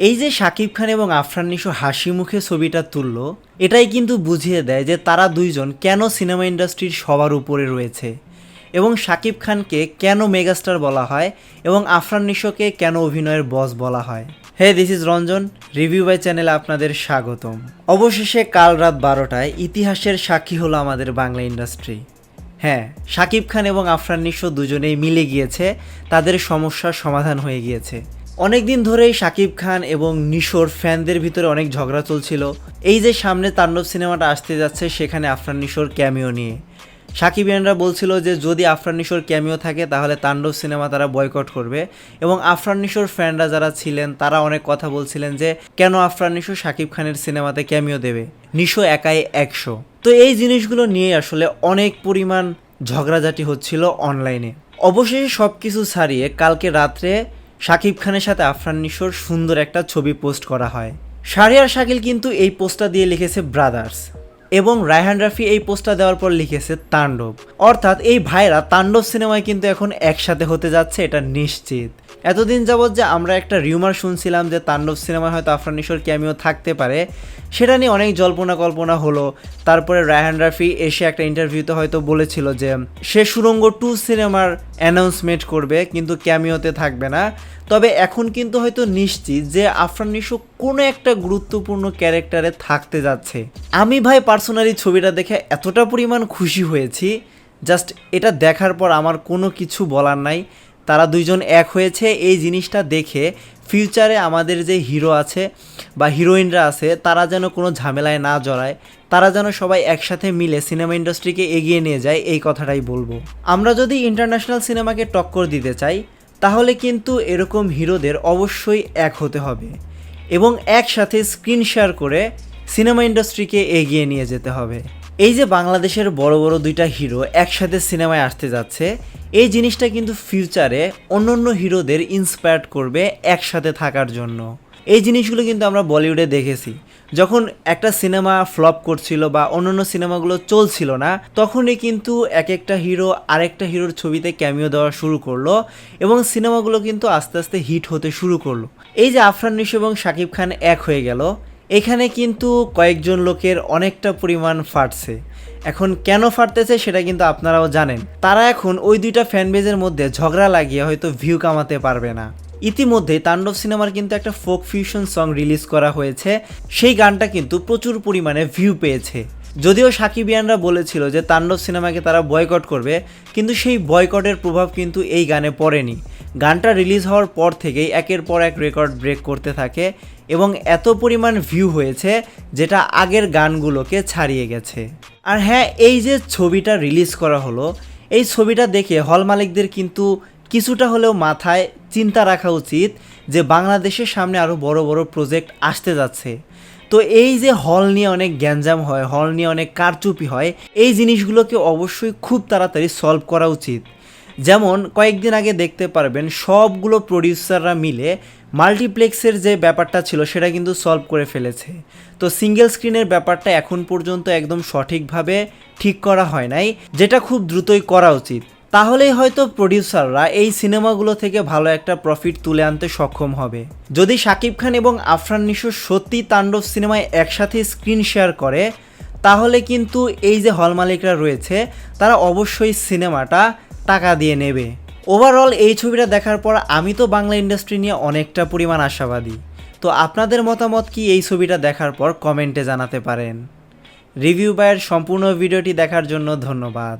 এই যে শাকিব খান এবং আফরান নিশো হাসি মুখে ছবিটা তুললো, এটাই কিন্তু বুঝিয়ে দেয় যে তারা দুইজন কেন সিনেমা ইন্ডাস্ট্রির সবার উপরে রয়েছে এবং শাকিব খানকে কেন মেগাস্টার বলা হয় এবং আফরান নিশোকে কেন অভিনয়ের বস বলা হয়। Hey this is Ranjan review by চ্যানেলে আপনাদের স্বাগতম। অবশেষে কাল রাত বারোটায় ইতিহাসের সাক্ষী হলো আমাদের বাংলা ইন্ডাস্ট্রি। হ্যাঁ শাকিব খান এবং আফরান নিশো দুজনেই মিলে গিয়েছে, তাদের সমস্যার সমাধান হয়ে গিয়েছে। অনেকদিন ধরেই শাকিব খান এবং নিশোর ফ্যানদের ভিতরে অনেক ঝগড়া চলছিল। এই যে সামনে তাণ্ডব সিনেমাটা আসতে যাচ্ছে, সেখানে আফরান নিশোর ক্যামিও নিয়ে। শাকিব সাকিবিয়ানরা বলছিল যে, যদি আফরান নিশোর ক্যামিও থাকে, তাহলে তাণ্ডব সিনেমা তারা বয়কট করবে। এবং আফরান নিশোর ফ্যানরা যারা ছিলেন, তারা অনেক কথা বলছিলেন যে, কেন আফরান নিশো শাকিব খানের সিনেমাতে ক্যামিও দেবে? নিশো একাই একশো। তো এই জিনিসগুলো নিয়ে আসলে অনেক পরিমাণ ঝগড়াঝাটি হচ্ছিল অনলাইনে। অবশেষে সব কিছু ছাড়িয়ে কালকে রাত্রে শাকিব খানের সাথে আফরান নিশোর সুন্দর একটা ছবি পোস্ট করা হয়। শারিয়ার শাকিল কিন্তু এই পোস্টটা দিয়ে লিখেছে ব্রাদার্স এবং রায়হান রাফি এই পোস্টটা দেওয়ার পর লিখেছে তাণ্ডব। অর্থাৎ এই ভাইরা তাণ্ডব সিনেমায় কিন্তু এখন একসাথে হতে যাচ্ছে, এটা নিশ্চিত। এতদিন যাবৎ যে আমরা একটা রিউমার শুনছিলাম যে তাণ্ডব সিনেমায় হয়তো আফরান ক্যামিও থাকতে পারে, সেটা নিয়ে অনেক জল্পনা কল্পনা হলো। তারপরে রায়হান রাফি এসে একটা ইন্টারভিউতে হয়তো বলেছিল যে, সে সুরঙ্গ টু সিনেমার অ্যানাউন্সমেন্ট করবে, কিন্তু ক্যামিওতে থাকবে না। তবে এখন কিন্তু হয়তো নিশ্চিত যে আফরান নিশো কোনো একটা গুরুত্বপূর্ণ ক্যারেক্টারে থাকতে যাচ্ছে। আমি ভাই পার্সোনালি ছবিটা দেখে এতটা পরিমাণ খুশি হয়েছি জাস্ট এটা দেখার পর আমার কোনো কিছু বলার নাই। তারা দুইজন এক হয়েছে। এই জিনিসটা দেখে ফিউচারে আমাদের যে হিরো আছে বা হিরোইনরা আছে, তারা যেন কোনো ঝামেলায় না জড়ায়, তারা যেন সবাই একসাথে মিলে সিনেমা ইন্ডাস্ট্রিকে এগিয়ে নিয়ে যায়, এই কথাটাই বলব। আমরা যদি ইন্টারন্যাশনাল সিনেমাকে টক্কর দিতে চাই, তাহলে কিন্তু এরকম হিরোদের অবশ্যই এক হতে হবে এবং একসাথে স্ক্রিন শেয়ার করে সিনেমা ইন্ডাস্ট্রিকে এগিয়ে নিয়ে যেতে হবে। এই যে বাংলাদেশের বড় বড় দুইটা হিরো একসাথে সিনেমায় আসতে যাচ্ছে, এই জিনিসটা কিন্তু ফিউচারে অন্য অন্য হিরোদের ইন্সপায়ার্ড করবে একসাথে থাকার জন্য। এই জিনিসগুলো কিন্তু আমরা বলিউডে দেখেছি। যখন একটা সিনেমা ফ্লপ করছিল বা অন্যান্য সিনেমাগুলো চলছিল না, তখনই কিন্তু এক একটা হিরো আরেকটা হিরোর ছবিতে ক্যামিও দেওয়া শুরু করল এবং সিনেমাগুলো কিন্তু আস্তে আস্তে হিট হতে শুরু করল। এই যে আফরান নিশো এবং শাকিব খান এক হয়ে গেল এখানে কিন্তু কয়েকজন লোকের অনেকটা পরিমাণ ফাটছে। এখন কেন ফাটতেছে সেটা কিন্তু আপনারাও জানেন। তারা এখন ওই দুইটা ফ্যানবেজের মধ্যে ঝগড়া লাগিয়ে হয়তো ভিউ কামাতে পারবে না। ইতিমধ্যে তাণ্ডব সিনেমার কিন্তু একটা ফোক ফিউশন সং রিলিজ করা হয়েছে। সেই গানটা কিন্তু প্রচুর পরিমাণে ভিউ পেয়েছে। যদিও সাকিবিয়ানরা বলেছিল যে তাণ্ডব সিনেমাকে তারা বয়কট করবে, কিন্তু সেই বয়কটের প্রভাব কিন্তু এই গানে পড়েনি। গানটা রিলিজ হওয়ার পর থেকেই একের পর এক রেকর্ড ব্রেক করতে থাকে। এবং এত পরিমাণ ভিউ হয়েছে যেটা আগের গানগুলোকে ছাড়িয়ে গেছে। আর হ্যাঁ এই যে ছবিটা রিলিজ করা হলো, এই ছবিটা দেখে হল মালিকদের কিন্তু কিছুটা হলেও মাথায় চিন্তা রাখা উচিত যে বাংলাদেশের সামনে আরও বড় বড় প্রজেক্ট আসতে যাচ্ছে। তো এই যে হল নিয়ে অনেক গ্যাঞ্জাম হয় হল নিয়ে অনেক কারচুপি হয়, এই জিনিসগুলোকে অবশ্যই খুব তাড়াতাড়ি সলভ করা উচিত। যেমন কয়েকদিন আগে দেখতে পারবেন সবগুলো প্রডিউসাররা মিলে মাল্টিপ্লেক্সের যে ব্যাপারটা ছিল সেটা কিন্তু সলভ করে ফেলেছে। তো সিঙ্গেল স্ক্রিনের ব্যাপারটা এখন পর্যন্ত একদম সঠিকভাবে ঠিক করা হয় নাই, যেটা খুব দ্রুতই করা উচিত। তাহলেই হয়তো প্রডিউসাররা এই সিনেমাগুলো থেকে ভালো একটা প্রফিট তুলে আনতে সক্ষম হবে। যদি শাকিব খান এবং আফরান নিশো সত্যি তাণ্ডব সিনেমায় একসাথে স্ক্রিন শেয়ার করে, তাহলে কিন্তু এই যে হল মালিকরা রয়েছে, তারা অবশ্যই সিনেমাটা টাকা দিয়ে নেবে। ওভারঅল এই ছবিটা দেখার পর আমি তো বাংলা ইন্ডাস্ট্রি নিয়ে অনেকটা পরিমাণ আশাবাদী। তো আপনাদের মতামত কি এই ছবিটা দেখার পর কমেন্টে জানাতে পারেন। রিভিউ বায়ের সম্পূর্ণ ভিডিওটি দেখার জন্য ধন্যবাদ।